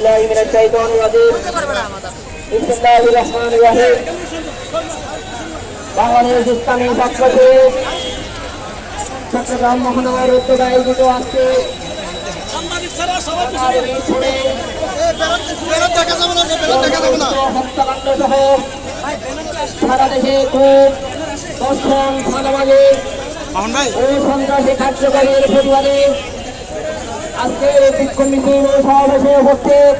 بالله من الشيطان الرجيم بسم الله الرحمن الرحيم বাংলাদেশ ইসলামী ছাত্রকে চট্টগ্রাম মহানগর উদ্যোগে আয়োজিত আজকে সাংবাদিক ছাড়া সবাই সরকার এই ছড়ে বেরোত দেখা যাবে না বেরোত দেখা যাবে না হত্যাকাণ্ড সহ সারা দেশে খুব দর্শন সাদাবাজি মোহন ভাই ও সন্ত্রাসী কার্যকরীর প্রতিবাদে আজকে বিক্ষোভ মিছিল সমাবেশে উপস্থিত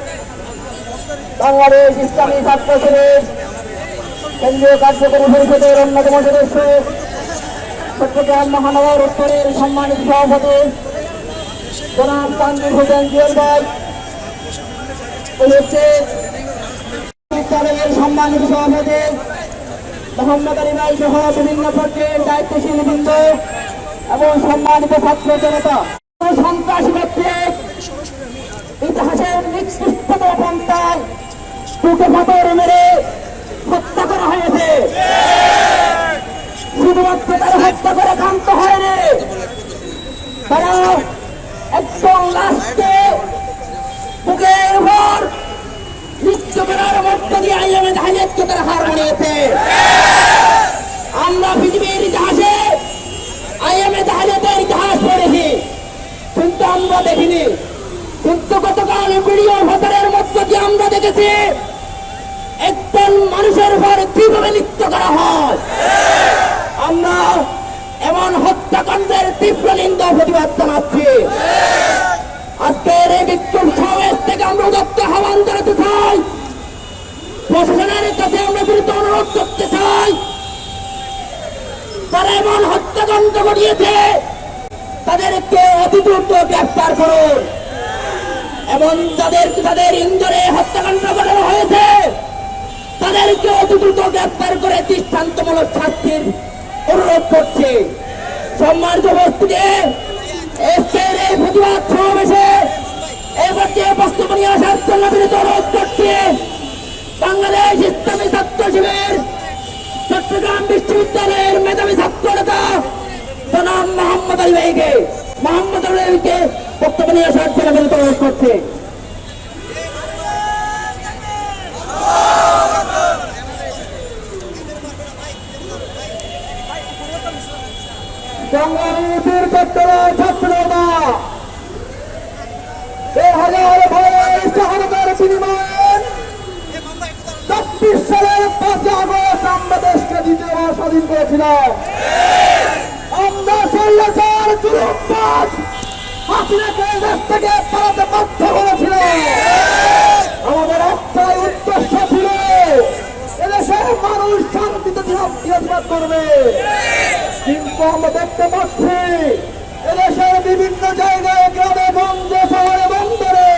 বাংলাদেশ ইসলামী ছাত্র শিবির কেন্দ্রীয় কার্যকরী পরিষদের অন্যতম সদস্য চট্টগ্রাম মহানগর উত্তরের সম্মানিত সভাপতি হোসেন বিদ্যালয়ের সম্মানিত সভাপতি, মোহাম্মদ আলী সহ বিভিন্ন পর্যায়ের দায়িত্বশীল বৃন্দ এবং সম্মানিত ছাত্র জনতা। সন্ত্রাসী নিকৃষ্টতম পন্থায় টুকে ফাটর মেরে হত্যা করা হয়েছে। শুধুমাত্র তারা হত্যা করে ক্ষান্ত হয়নি তারা একদম লাস্টে বুকের উপর নৃত্য করার মধ্য দিয়ে আইএমএ জাহাজকে তারা হার মানিয়েছে। আমরা পৃথিবীর ইতিহাসে আইএমএ জাহাজের ইতিহাস পড়েছি, কিন্তু আমরা দেখিনি। কিন্তু গতকাল ভিডিও ভাতারের মধ্য দিয়ে আমরা দেখেছি, একজন মানুষের উপর কীভাবে নৃত্য করা হয়। আমরা এমন হত্যাকাণ্ডের তীব্র নিন্দা প্রতিবাদ জানাচ্ছি। আজকের বিক্ষোভ সমাবেশ থেকে আমরা উদত্ত আহ্বান জানাতে চাই। আমরা বিরুদ্ধ অনুরোধ করতে চাই তারা এমন হত্যাকাণ্ড ঘটিয়েছে, তাদেরকে অতি দ্রুত গ্রেফতার করুন। এবং যাদের তাদের ইন্দোরে হত্যাকাণ্ড ঘটানো হয়েছে, তাদেরকে অতি দ্রুত গ্রেফতার করে দৃষ্টান্তমূলক শাস্তির অনুরোধ করছে। এই পর্যায়ে বক্তব্য নিয়ে আসার জন্য অনুরোধ করছে ছাত্র চট্টগ্রাম বিশ্ববিদ্যালয়ের মেধাবী অনুরোধ করছে। সংগ্রামীদের চট্টরা ছাত্ররা দেড় হাজার ভয়ের শাহাদার বিনিময়ে চব্বিশ সালের পাঁচই আগস্ট আমরা দেশকে দ্বিতীয়বার স্বাধীন করেছিলাম আমরা ষোলোচার চুরুপাত হাসিনাকে দেশ থেকে পালাতে বাধ্য করেছিলাম। আমাদের একটাই উদ্দেশ্য ছিল, এদেশের মানুষ শান্তিতে দিনাজবাদ করবে। কিন্তু আমরা দেখতে পাচ্ছি। এদেশের বিভিন্ন জায়গায় গ্রামে গঞ্জে শহরে বন্দরে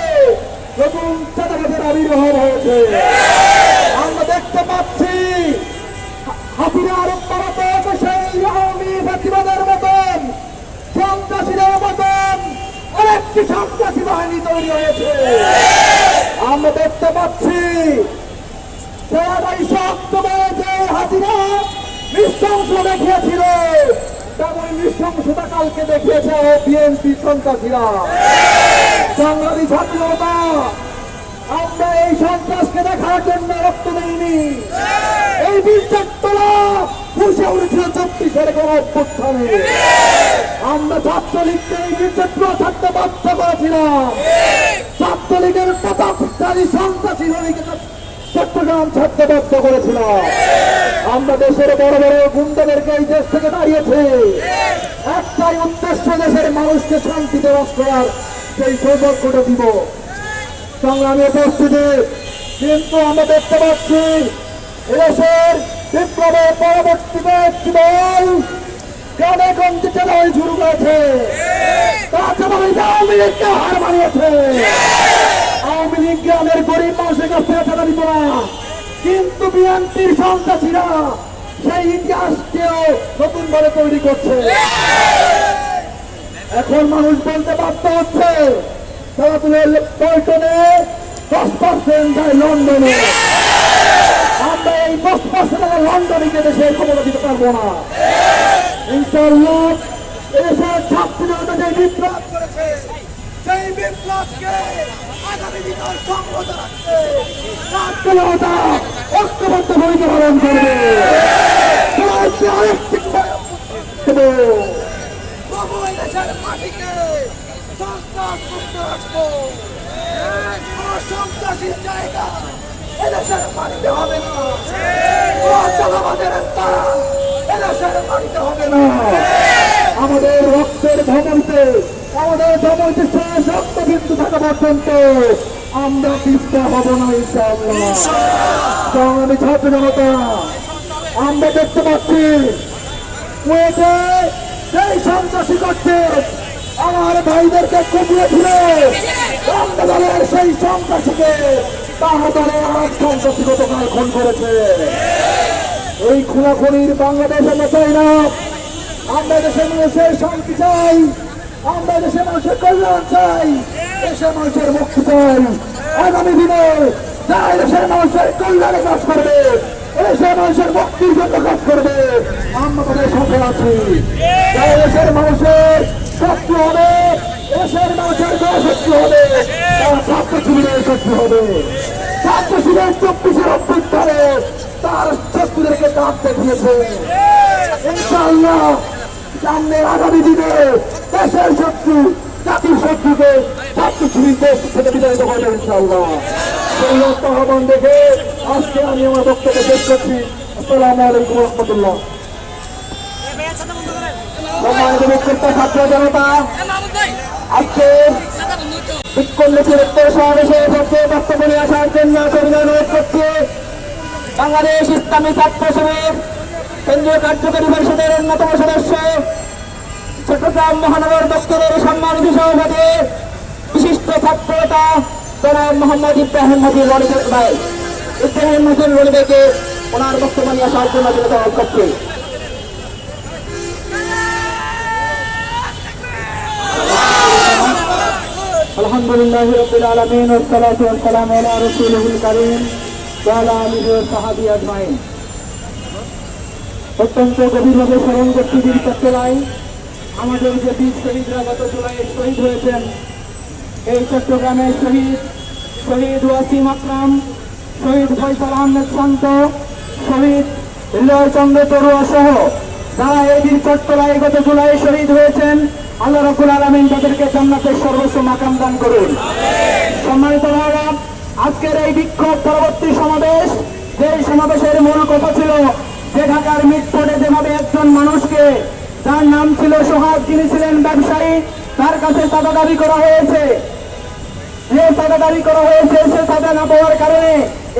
নতুন চাঁদাঘাটের আবির্ভাব হয়েছে। আমরা দেখতে পাচ্ছি হাসিনার পরত সেই আওয়ামী প্রতিবাদের মতন, সন্ত্রাসীদের মতন। আরেকটি সন্ত্রাসী বাহিনী তৈরি হয়েছে। আমরা দেখতে পাচ্ছি তেরোই অক্টোবরে যে হাসিনা নৃশংস দেখিয়েছিল। তেমন নৃশংসতা কালকে দেখিয়েছে বিএনপি সন্ত্রাসীরা। সংগ্রামী ছাত্রতা আমরা এই সন্ত্রাসকে দেখার জন্য রক্ত দেইনি। এই বীরচার তোলা বসে উঠেছিল চব্বিশের কোন অভ্যুত্থানে। আমরা ছাত্রলীগকে এই বীরচত্র ছাড়তে বাধ্য করেছিলাম। ছাত্রলীগের পতাকারী সন্ত্রাসী হলিকে চট্টগ্রাম ছাড়তে বাধ্য করেছিলাম। আমরা দেশের বড় বড় গুন্ডাদেরকে এই দেশ থেকে দাঁড়িয়েছে একটাই উদ্দেশ্য, দেশের মানুষকে শান্তিতে বাস করার সেই সৌভাগ্যটা দিব। সংগ্রামী উপস্থিতি, কিন্তু আমরা দেখতে পাচ্ছি, এদেশের বিপ্লবের পরবর্তীতে একটি দল গ্রামে গঞ্জে চেনাই শুরু করেছে আওয়ামী আওয়ামী লীগ গ্রামের গরিব মানুষের কাছ থেকে টাকা দিত না। কিন্তু বিএনপির সন্ত্রাসীরা সেই ইতিহাসকেও নতুন ভাবে তৈরি করছে। এখন মানুষ বলতে বাধ্য হচ্ছে তারা তুমি পল্টনে দশ পার্সেন্ট যায় লন্ডনে। আমরা এই দশ পার্সেন্ট লন্ডনে গিয়ে দেশে ক্ষমতা দিতে পারব না। ইনশাল্লাহ এদেশের ছাত্র জনতা যে বিপ্লব করেছে, সেই বিপ্লবকে আগামী দিনের সংগত রাখতে জনতা ঐক্যবদ্ধ ভূমিকা পালন হবে। না। চালাবাদের স্থান এদেশের মাটিতে হবে না। আমাদের রক্তের ধমইতে আমাদের ধমইতে শেষ বিন্দু থাকা পর্যন্ত আমরা পিছতে হব না, ইনশাআল্লাহ। ছাত্র জনতা, আমরা দেখতে পাচ্ছি সেই সন্ত্রাসী করছে, আমার ভাইদেরকে কুপিয়েছিল। আমরা দলের সেই সন্ত্রাসীকে তাহা দলে আর সন্ত্রাসী গতকাল খুন করেছে। এই খুনাখুনির বাংলাদেশ আমরা চাই না, আমরা দেশের মানুষের শান্তি চাই। আমরা দেশের মানুষের কল্যাণ চাই, দেশের মানুষের মুক্তি চাই। আগামী দিনে যারা দেশের মানুষের কল্যাণে কাজ করবে, দেশের মানুষের মুক্তির জন্য কাজ করবে, আমরা তাদের সাথে আছি। যারা দেশের মানুষের শক্তি হবে, দেশের মানুষের শক্তি হবে, তারা ছাত্র শিবিরের শক্তি হবে। ছাত্র শিবিরের চব্বিশের অভ্যুত্থানে তার শত্রুদেরকে কাজ দেখিয়েছে। ইনশাআল্লাহ সামনে আগামী দিনে দেশের শত্রু জাতির ছাত্র শিবির দেশ থেকে বিতাড়িত করবে ইনশাআল্লাহ। সেই আহ্বান দেখে আজকে আমি আমার বক্তব্য শেষ করছি। আসসালামু আলাইকুম রহমতুল্লাহ। বাংলাদেশ ইসলামী ছাত্র শিবির কেন্দ্রীয় কার্যকরী পরিষদের অন্যতম চট্টগ্রাম মহানগর দপ্তরের সম্মানিত সভাপতি বিশিষ্ট ছাত্র নেতা জনাব মোহাম্মদ ইব্রাহিম মজির রনিবের ভাই ইব্রাহিম মজির রনিবেকে ওনার বক্তব্য নিয়ে আসার জন্য বিরত অনুরোধ করছি الحمد لله رب العالمين والصلاة والسلام على رسوله الكريم وعلى آله وصحبه أجمعين অত্যন্ত গভীরভাবে স্মরণ করছি বীর চট্টলাই আমাদের যে বীর শহীদরা গত জুলাই শহীদ হয়েছেন, এই চট্টগ্রামের শহীদ শহীদ ওয়াসিম আকরাম, শহীদ ফয়সাল আহমেদ শান্ত শহীদ হৃদয় চন্দ্র তরুয়া সহ যারা এই বীর চট্টলায় গত জুলাই শহীদ হয়েছেন, আল্লাহ রকুল আলমিন তাদেরকে জান্নাতের সর্বোচ্চ মাকাম দান করুন। সম্মানিত ভাইরা আজকের এই বিক্ষোভ পরবর্তী সমাবেশ যে সমাবেশের মূল কথা ছিল যে ঢাকার মিটফোর্ডে যেভাবে একজন মানুষকে যার নাম ছিল সোহাগ যিনি ছিলেন ব্যবসায়ী। তার কাছে চাঁদা দাবি করা হয়েছে। যে চাঁদা দাবি করা হয়েছে সে চাঁদা না পাওয়ার কারণে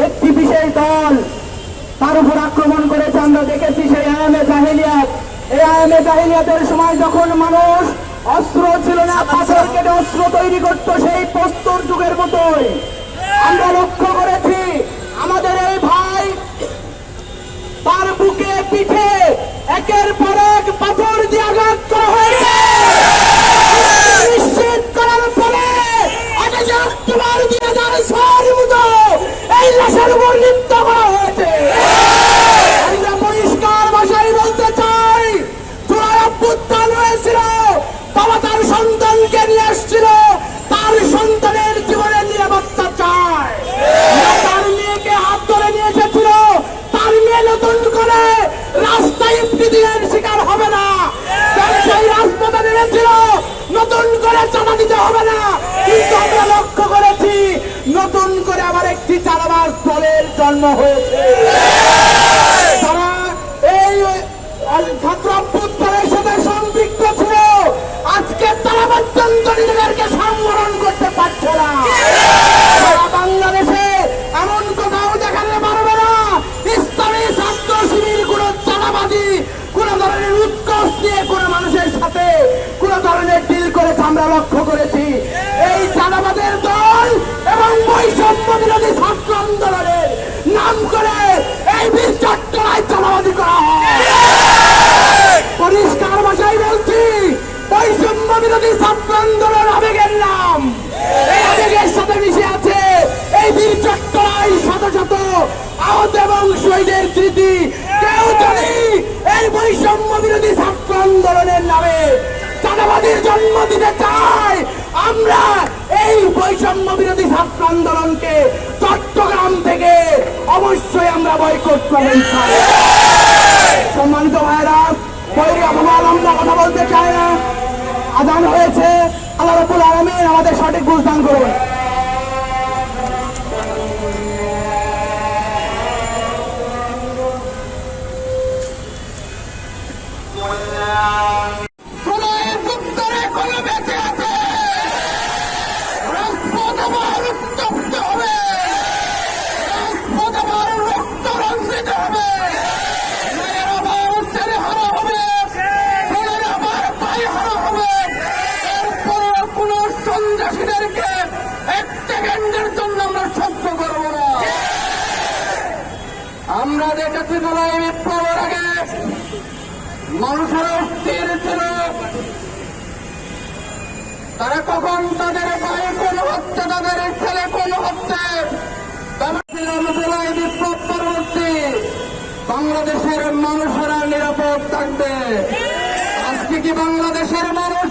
একটি বিশেষ দল তার উপর আক্রমণ করেছে। আমরা দেখেছি সেই আয়ামে জাহিলিয়াত। এই আয়ামে জাহিলিয়াতের সময় যখন মানুষ অস্ত্র ছিল না পাথর কেটে অস্ত্র তৈরি করত সেই প্রস্তর যুগের মতোই। আমরা লক্ষ্য করেছি আমাদের এই ভাই তার বুকে পিঠে একের পর এক পাথর হয়েছে। বিরোধী ছাত্র আন্দোলনকে চট্টগ্রাম থেকে অবশ্যই আমরা বয়কট করবেন সম্মানিত ভাইরা বৈরী আমরা কথা বলতে চাই না। আজান হয়েছে। আল্লাহ রবুল আলমিন আমাদের সঠিক বুঝদান করুন। আমরা দেখেছি জুলাই বিপ্লবের আগে মানুষের অস্থির ছিল। তারা কখন তাদের ভাই কোন হচ্ছে, তাদের ছেলে কোন হচ্ছে? বিপ্লব পরবর্তী। বাংলাদেশের মানুষেরা নিরাপদ থাকবে। আজকে কি বাংলাদেশের মানুষ